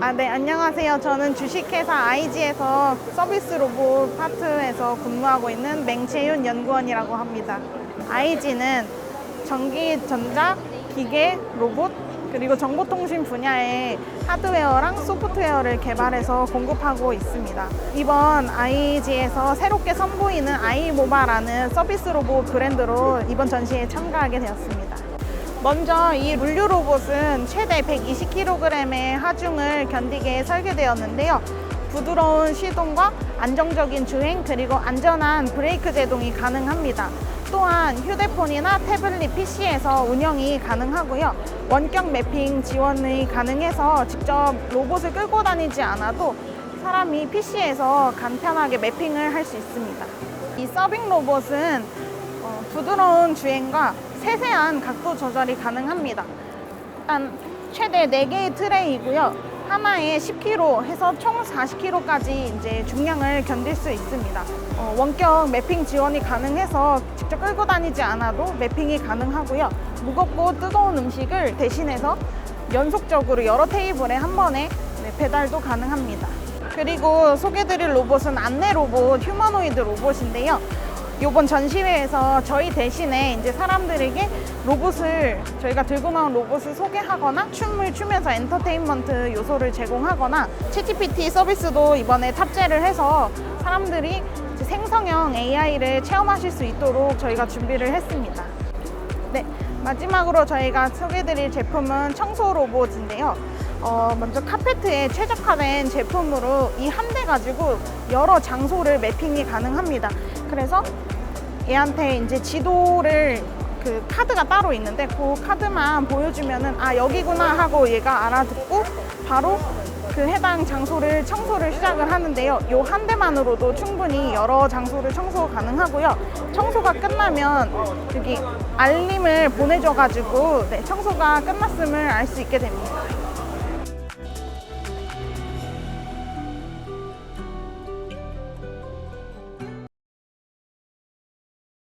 아, 네, 안녕하세요. 저는 주식회사 IG에서 서비스 로봇 파트에서 근무하고 있는 맹채윤 연구원이라고 합니다. IG는 전기, 전자, 기계, 로봇, 그리고 정보통신 분야의 하드웨어랑 소프트웨어를 개발해서 공급하고 있습니다. 이번 IG에서 새롭게 선보이는 아이모바라는 서비스 로봇 브랜드로 이번 전시에 참가하게 되었습니다. 먼저 이 룰류 로봇은 최대 120kg의 하중을 견디게 설계되었는데요. 부드러운 시동과 안정적인 주행 그리고 안전한 브레이크 제동이 가능합니다. 또한 휴대폰이나 태블릿 PC에서 운영이 가능하고요. 원격 매핑 지원이 가능해서 직접 로봇을 끌고 다니지 않아도 사람이 PC에서 간편하게 매핑을 할 수 있습니다. 이 서빙 로봇은 어, 부드러운 주행과 세세한 각도 조절이 가능합니다. 일단 최대 4개의 트레이고요. 하나에 10kg 해서 총 40kg까지 이제 중량을 견딜 수 있습니다. 어, 원격 매핑 지원이 가능해서 직접 끌고 다니지 않아도 매핑이 가능하고요. 무겁고 뜨거운 음식을 대신해서 연속적으로 여러 테이블에 한 번에 네, 배달도 가능합니다. 그리고 소개드릴 로봇은 안내 로봇, 휴머노이드 로봇인데요. 이번 전시회에서 저희 대신에 이제 사람들에게 로봇을 저희가 들고 나온 로봇을 소개하거나 춤을 추면서 엔터테인먼트 요소를 제공하거나 채찌PT 서비스도 이번에 탑재를 해서 사람들이 생성형 AI를 체험하실 수 있도록 저희가 준비를 했습니다. 네, 마지막으로 저희가 소개드릴 제품은 청소 로봇인데요. 어, 먼저 카페트에 최적화된 제품으로 이 한 대 가지고 여러 장소를 매핑이 가능합니다. 그래서 얘한테 이제 지도를 그 카드가 따로 있는데 그 카드만 보여주면은 아 여기구나 하고 얘가 알아듣고 바로 그 해당 장소를 청소를 시작을 하는데요. 요 한 대만으로도 충분히 여러 장소를 청소 가능하고요. 청소가 끝나면 여기 알림을 보내줘가지고 네, 청소가 끝났음을 알 수 있게 됩니다.